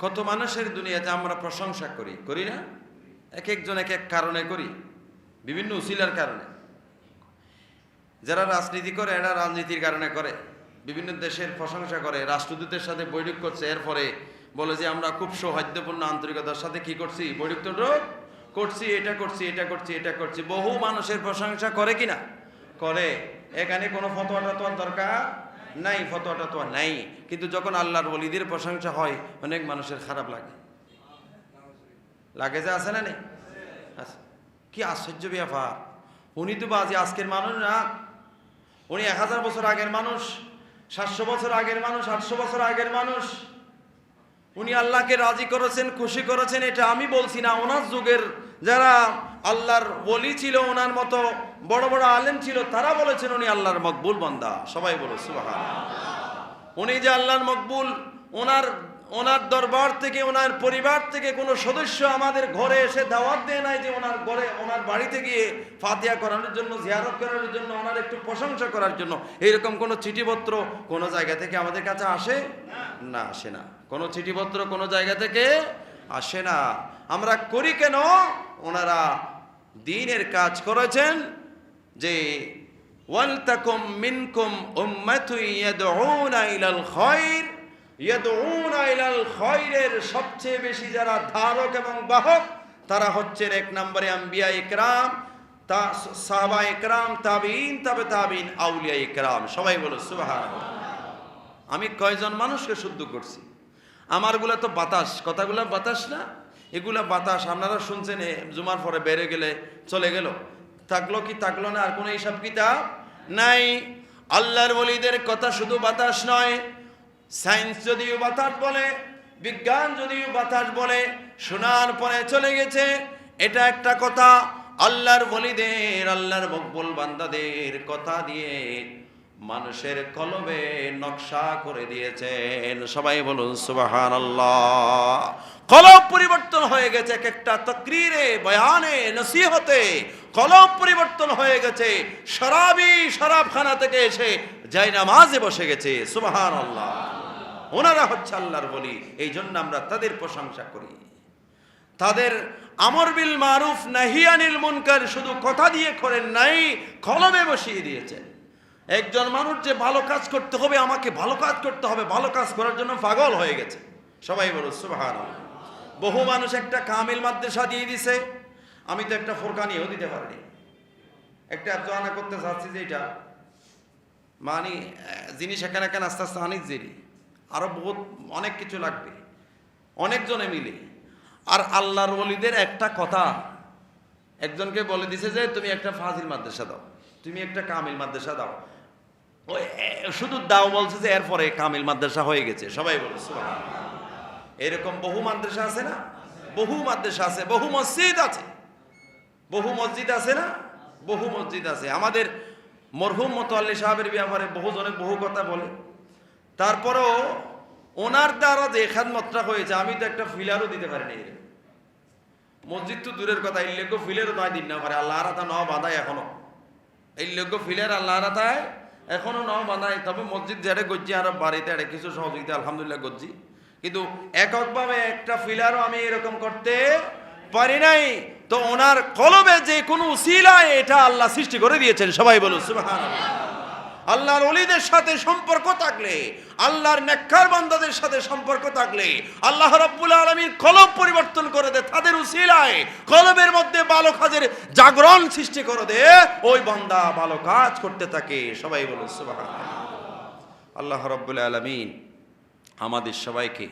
কত মানুষের দুনিয়াতে আমরা প্রশংসা করি? করি না? এক একজন এক এক কারণে করি। বিভিন্ন উসিলার কারণে। যারা রাজনীতি করে, এরা রাজনীতির কারণে করে। বিভিন্ন দেশের প্রশংসা করে। রাষ্ট্রদূতের সাথে বৈঠক করছে। এরপরে বলে যে, আমরা খুব সৌহার্দ্যপূর্ণ আন্তরিকতার সাথে কি করছি? বৈঠক তো করছি, এটা করছি এটা করছি এটা করছি। বহু মানুষের প্রশংসা করে কিনা? করে। এখানে কোনো ফতোয়াটা তো আর দরকার? নাই, ফতোয়াটা তো নাই। কিন্তু যখন আল্লাহর বলিদের প্রশংসা হয়, অনেক মানুষের খারাপ লাগে। লাগে যে আছে না নেই? আচ্ছা কি আশ্চর্য ব্যাপার। উনি তো বাজে আজকের মানুষ না। উনি এক হাজার বছর আগের মানুষ, সাতশো বছর আগের মানুষ, আটশো বছর আগের মানুষ। উনি আল্লাহকে রাজি করেছেন, খুশি করেছেন, এটা আমি বলছি না। ওনার যুগের যারা আল্লাহর বলি ছিল, ওনার মতো বড় বড় আলেম ছিল, তারা বলেছেন উনি আল্লাহর মকবুল বন্দা। সবাই বলো সুবাহ উনি যে আল্লাহর মকবুল, ওনার ওনার দরবার থেকে, ওনার পরিবার থেকে কোনো সদস্য আমাদের ঘরে এসে দাওয়াত দেয় নাই যে ওনার ঘরে, ওনার বাড়িতে গিয়ে ফাতিয়া করানোর জন্য, জিয়ারত করানোর জন্য, ওনার একটু প্রশংসা করার জন্য। এইরকম কোনো চিঠিপত্র কোনো জায়গা থেকে আমাদের কাছে আসে? না আসে না। কোনো চিঠিপত্র কোনো জায়গা থেকে আসে না। আমরা করি কেন? ওনারা দিনের কাজ করেছেন যে ওয়ালতাকুম মিনকুম উম্মাতুন ইয়াদউনা ইলাল খায়র। সবচেয়ে বেশি যারা ধারক এবং বাহক, তারা হচ্ছেন এক নম্বরে আম্বিয়া ইকরাম, তা সাহাবা ইকরাম তাবিন তবে তাবিন আউলিয়া ইকরাম। সবাই বলো, সুবহানাল্লাহ। আমি কয়জন মানুষকে শুদ্ধ করছি? আমারগুলা তো বাতাস, কথাগুলা বাতাস না? এগুলা বাতাস, আপনারা শুনছেন জুমার পরে বেড়ে গেলে চলে গেল। থাকল কি থাকল না, আর কোনো হিসাব কিতাব নাই? আল্লাহর বলিদের কথা শুধু বাতাস নয় সায়েন্স যদিও বাতাস বলে, বিজ্ঞান যদিও বাতাস বলে, শোনার পরে চলে গেছে। এটা একটা কথা, আল্লাহর বলিদের আল্লাহর মকবুল বান্দাদের কথা দিয়ে মানুষের কলবে নকশা করে দিয়েছেন। সবাই বলুন সুবাহান আল্লাহ কলব পরিবর্তন হয়ে গেছে এক একটা তকরিরে, বয়ানে, নসিহতে। কলব পরিবর্তন হয়ে গেছে, শরাবি, শরাবখানা থেকে এসে যাই নামাজে বসে গেছে। সুবাহান আল্লাহ ওনারা হচ্ছে আল্লাহর বলি এই জন্য আমরা তাদের প্রশংসা করি। তাদের আমর বিল মারুফ নাহিয়ানিল মুনকার শুধু কথা দিয়ে করেন নাই, কলমে বসিয়ে দিয়েছেন। একজন মানুষ যে ভালো কাজ করতে হবে, আমাকে ভালো কাজ করতে হবে, ভালো কাজ করার জন্য পাগল হয়ে গেছে। সবাই বলো সুবাহান বহু মানুষ একটা কামিল মাদ্রাসা দিয়ে দিছে, আমি তো একটা ফোরকানিও দিতে পারিনি। একটা জোয়ানা করতে চাচ্ছি যে এটা। মানে জিনিস এখানে এখানে আস্তে আস্তে আনিক জেরি আরও বহুত, অনেক কিছু লাগবে। অনেকজনে মিলে। আর আল্লাহর ওলিদের একটা কথা, একজনকে বলে দিছে যে, তুমি একটা ফাজিল মাদ্রাসা দাও। তুমি একটা কামিল মাদ্রাসা দাও। শুধু দাও বলছে যে, এরপরে কামিল মাদ্রাসা হয়ে গেছে। সবাই বলে, সুবহানাল্লাহ। এরকম বহু মাদ্রাসা আছে না? বহু মাদ্রাসা আছে, বহু মসজিদ আছে। বহু মসজিদ আছে না? বহু মসজিদ আছে। আমাদের মরহুম মতোয়াল্লি সাহেবের ব্যাপারে বহু জনে বহু কথা বলে। তারপরেও ওনার দ্বারা যে খাদমতটা হয়েছে, আমি তো একটা ফিলারও দিতে পারিনি। মসজিদ তো দূরের কথা লেগো ফিলেরও নয় দিন না পারে আল্লাহ রাতা ন বাঁধায় এখনও। লেগো ফিলের আল্লাহ রাতায় এখনও ন বাঁধায়, তবে মসজিদ যেটা গজ্জি, আর বাড়িতে এটা কিছু সহযোগিতা, আলহামদুলিল্লাহ গজ্জি। কিন্তু এককভাবে একটা ফিলারও আমি এরকম করতে পারি নাই, তো ওনার কলবে যে কোনো উসিলায় এটা আল্লাহ সৃষ্টি করে দিয়েছেন, সবাই বলুন, সুবহানাল্লাহ। আল্লাহর অলিদের সাথে সম্পর্ক থাকলে, আল্লাহর নেককার বান্দাদের সাথে সম্পর্ক থাকলে, আল্লাহ রাব্বুল আলামিন কলব পরিবর্তন করে দে, তাদের উসিলায় কলবের মধ্যে ভালো কাজের জাগরণ সৃষ্টি করে দে, ওই বান্দা ভালো কাজ করতে থাকে। সবাই বলুন আল্লাহ রাব্বুল আলামিন আমাদের সবাইকে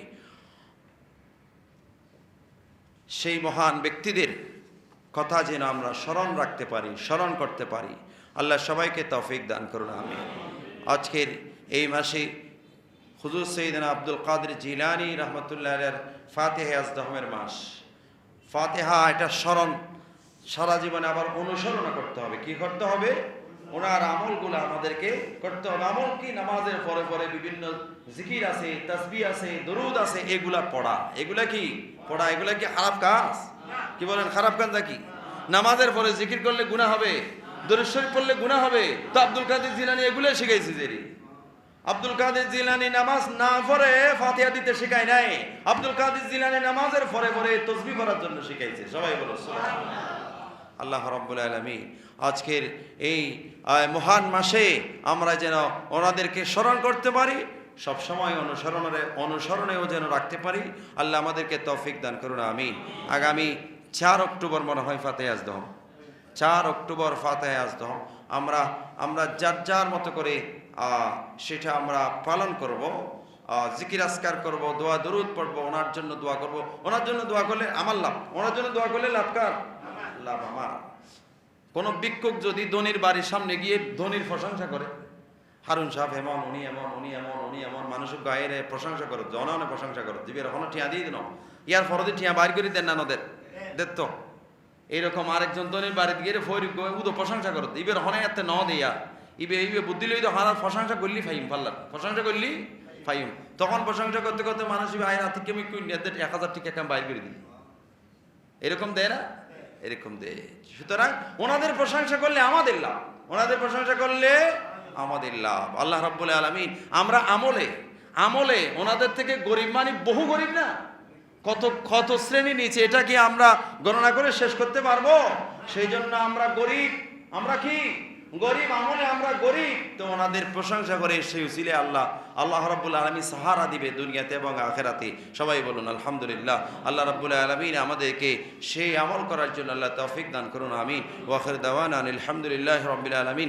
সেই মহান ব্যক্তিদের কথা যেন আমরা স্মরণ রাখতে পারি, স্মরণ করতে পারি। আল্লাহ সবাইকে তৌফিক দান করুন আমি আজকের এই মাসে হুজুর সঈদিন আব্দুল কাদের জিলানি রহমতুল্লাহ ফাতেহে আজদহমের মাস। ফাতেহা এটা স্মরণ, সারা জীবনে আবার অনুসরণ করতে হবে। কি করতে হবে? ওনার আমলগুলো আমাদেরকে করতে হবে। আমল কি? নামাজের পরে পরে বিভিন্ন জিকির আছে তসবি আছে, দরুদ আছে, এগুলা পড়া। এগুলা কি? পড়া, এগুলা কি খারাপ কাজ? কি বলেন, খারাপ কাজ কি? নামাজের পরে জিকির করলে গুনাহ হবে, দরুদ পড়লে গুনাহ হবে, তো আব্দুল কাদের জিলানি এগুলো শিখাইছি জেরি। আব্দুল কাদের জিলানি নামাজ না পড়ে ফাতিহা দিতে শেখায় নাই, আব্দুল কাদের জিলানি নামাজের পরে পরে তসবি করার জন্য শিখাইছে, সবাই বলো আল্লাহ রাব্বুল আলামিন, আজকের এই মহান মাসে আমরা যেন ওনাদেরকে স্মরণ করতে পারি সব সময় অনুসরণে অনুসরণেও যেন রাখতে পারি, আল্লাহ আমাদেরকে তৌফিক দান করুন, আমিন। আগামী চার অক্টোবর মনে হয় ফাতে আজদম চার অক্টোবর ফাতে আজদম আমরা আমরা যার যার মতো করে সেটা আমরা পালন করব জিকির আসকার করব, দোয়া, দরুদ পড়ব, ওনার জন্য দোয়া করব। ওনার জন্য দোয়া করলে আমার লাভ। ওনার জন্য দোয়া করলে লাভ কার? লাভ আমার। কোন ভিক্ষুক যদি ধনির বাড়ির সামনে গিয়ে ধনির প্রশংসা করে, হারুন সাহেব এমন উনি এমন উনি এমন উনি এমন, মানুষের গায়ে প্রশংসা করো জননে প্রশংসা করো দিবের হন টিয়া দিয়ে দিন। ইয়ার ফরদে টিয়া বাইর করে দেন না নদের দেখ তো এইরকম আরেকজন ধনির বাড়িতে গিয়ে ফৈর উদো প্রশংসা করো ইবের হনে এতে ন দেয়া। ইবে ইবে বুদ্ধি লই তো হারার প্রশংসা করলি ফাইম পাল্লার প্রশংসা করলি ফাইম তখন প্রশংসা করতে করতে মানুষ ইবে আয় রাতে কেমি কুইন এক হাজার টিকা কেমন বাইর করে দিল। এরকম দেয় না? এরকম দেয়। সুতরাং ওনাদের প্রশংসা করলে আমাদের লাভ। ওনাদের প্রশংসা করলে আমাদের লাভ। আল্লাহ রাব্বুল আলামিন, আমরা আমলে আমলে ওনাদের থেকে গরিব মানে বহু গরিব না? কত কত শ্রেণি নিচে, এটা কি আমরা গণনা করে শেষ করতে পারব? সেই জন্য আমরা গরিব, আমরা কি? গরিব আমলে আমরা গরিব। তো ওনাদের প্রশংসা করে সেই উসিলে আল্লাহ আল্লাহ রাব্বুল আলমী সাহারা দিবে দুনিয়াতে এবং আখেরাতে। সবাই বলুন, আলহামদুলিল্লাহ, আল্লাহ রাব্বুল আলমিন আমাদেরকে সেই আমল করার জন্য আল্লাহ তৌফিক দান করুন, আমিন। ওয়াখির দাওয়ান আলহামদুলিল্লাহ রবিল আলমিন।